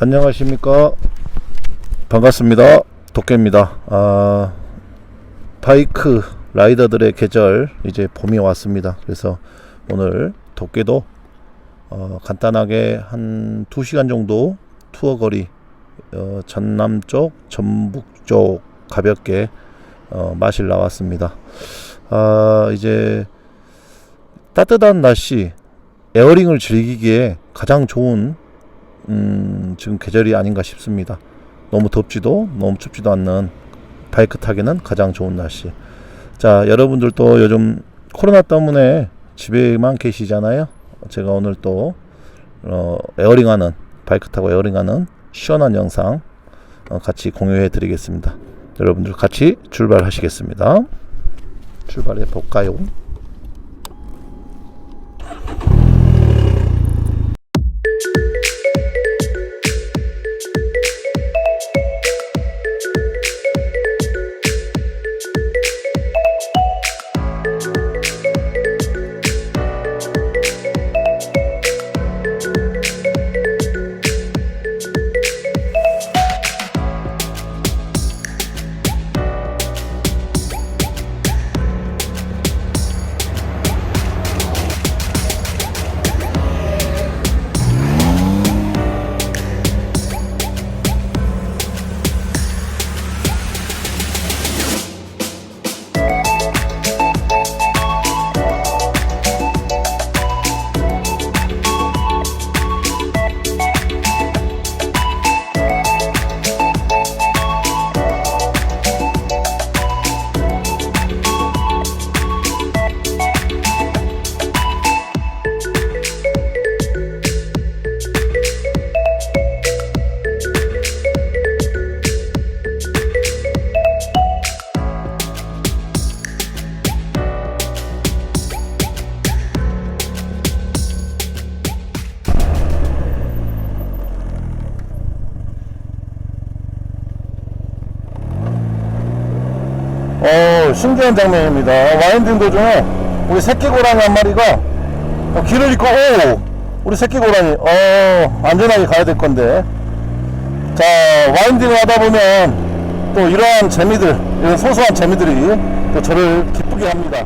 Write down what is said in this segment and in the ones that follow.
안녕하십니까? 반갑습니다. 도깨입니다. 아, 바이크 라이더들의 계절 이제 봄이 왔습니다. 그래서 오늘 도깨도 어, 간단하게 한 2시간 정도 투어 거리 어, 전남 쪽 전북 쪽 가볍게 어, 마실 나왔습니다. 아, 이제 따뜻한 날씨 에어링을 즐기기에 가장 좋은 음, 지금 계절이 아닌가 싶습니다. 너무 덥지도 너무 춥지도 않는 바이크 타기는 가장 좋은 날씨. 자, 여러분들도 요즘 코로나 때문에 집에만 계시잖아요. 제가 오늘 또 어, 에어링하는 바이크 타고 에어링하는 시원한 영상 어, 같이 공유해 드리겠습니다. 여러분들 같이 출발하시겠습니다. 출발해 볼까요? 신기한 장면입니다. 와인딩 도중에 우리 새끼 고라니 한 마리가 어, 길을 잃고, 오! 우리 새끼 고라니, 어, 안전하게 가야 될 건데. 자, 와인딩을 하다 보면 또 이러한 재미들, 이런 소소한 재미들이 또 저를 기쁘게 합니다.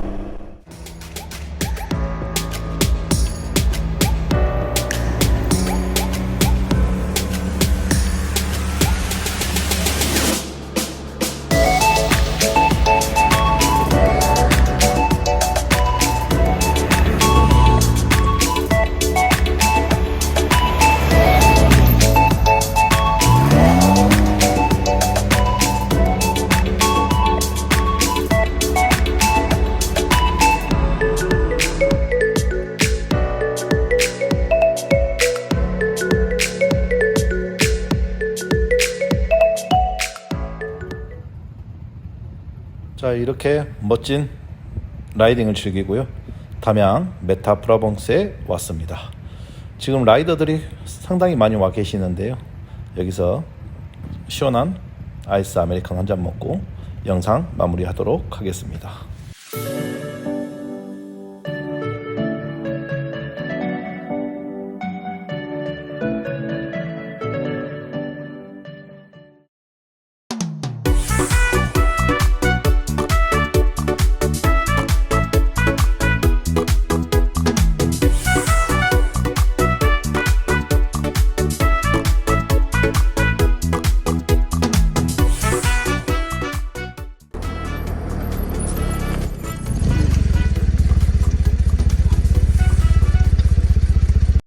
자 이렇게 멋진 라이딩을 즐기고요. 담양 메타 프라봉스에 왔습니다. 지금 라이더들이 상당히 많이 와 계시는데요. 여기서 시원한 아이스 아메리카노 한잔 먹고 영상 마무리하도록 하겠습니다